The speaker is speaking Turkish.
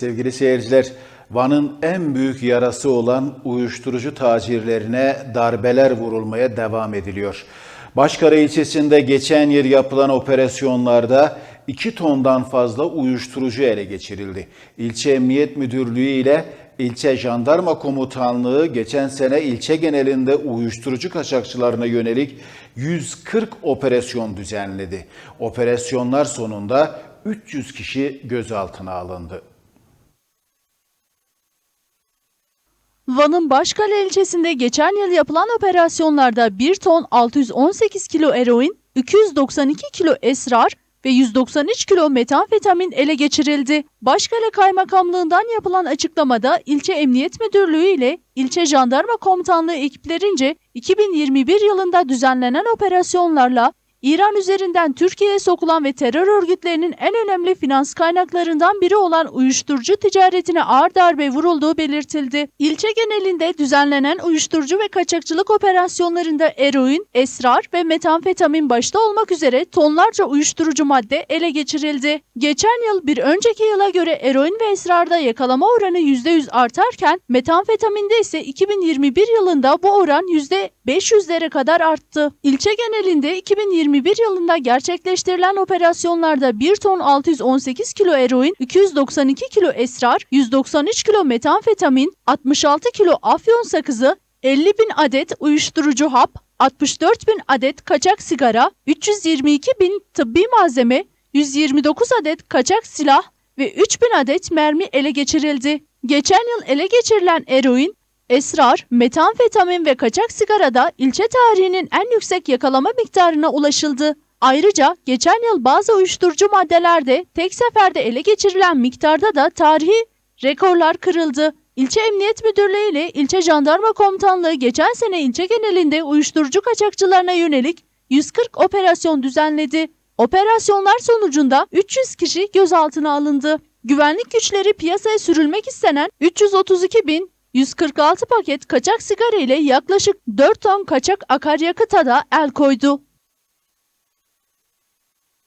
Sevgili seyirciler, Van'ın en büyük yarası olan uyuşturucu tacirlerine darbeler vurulmaya devam ediliyor. Başkara ilçesinde geçen yıl yapılan operasyonlarda 2 tondan fazla uyuşturucu ele geçirildi. İlçe Emniyet Müdürlüğü ile İlçe Jandarma Komutanlığı geçen sene ilçe genelinde uyuşturucu kaçakçılarına yönelik 140 operasyon düzenledi. Operasyonlar sonunda 300 kişi gözaltına alındı. Van'ın Başkale ilçesinde geçen yıl yapılan operasyonlarda 1 ton 618 kilo eroin, 292 kilo esrar ve 193 kilo metamfetamin ele geçirildi. Başkale Kaymakamlığından yapılan açıklamada ilçe Emniyet Müdürlüğü ile ilçe Jandarma Komutanlığı ekiplerince 2021 yılında düzenlenen operasyonlarla İran üzerinden Türkiye'ye sokulan ve terör örgütlerinin en önemli finans kaynaklarından biri olan uyuşturucu ticaretine ağır darbe vurulduğu belirtildi. İlçe genelinde düzenlenen uyuşturucu ve kaçakçılık operasyonlarında eroin, esrar ve metamfetamin başta olmak üzere tonlarca uyuşturucu madde ele geçirildi. Geçen yıl bir önceki yıla göre eroin ve esrarda yakalama oranı %100 artarken metamfetaminde ise 2021 yılında bu oran %500'lere kadar arttı. İlçe genelinde 2021 yılında gerçekleştirilen operasyonlarda 1 ton 618 kilo eroin, 292 kilo esrar, 193 kilo metamfetamin, 66 kilo afyon sakızı, 50 bin adet uyuşturucu hap, 64 bin adet kaçak sigara, 322 bin tıbbi malzeme, 129 adet kaçak silah ve 3 bin adet mermi ele geçirildi. Geçen yıl ele geçirilen eroin, esrar, metamfetamin ve kaçak sigarada ilçe tarihinin en yüksek yakalama miktarına ulaşıldı. Ayrıca geçen yıl bazı uyuşturucu maddelerde tek seferde ele geçirilen miktarda da tarihi rekorlar kırıldı. İlçe Emniyet Müdürlüğü ile İlçe Jandarma Komutanlığı geçen sene ilçe genelinde uyuşturucu kaçakçılarına yönelik 140 operasyon düzenledi. Operasyonlar sonucunda 300 kişi gözaltına alındı. Güvenlik güçleri piyasaya sürülmek istenen 332 bin 146 paket kaçak sigara ile yaklaşık 4 ton kaçak akaryakıta da el koydu.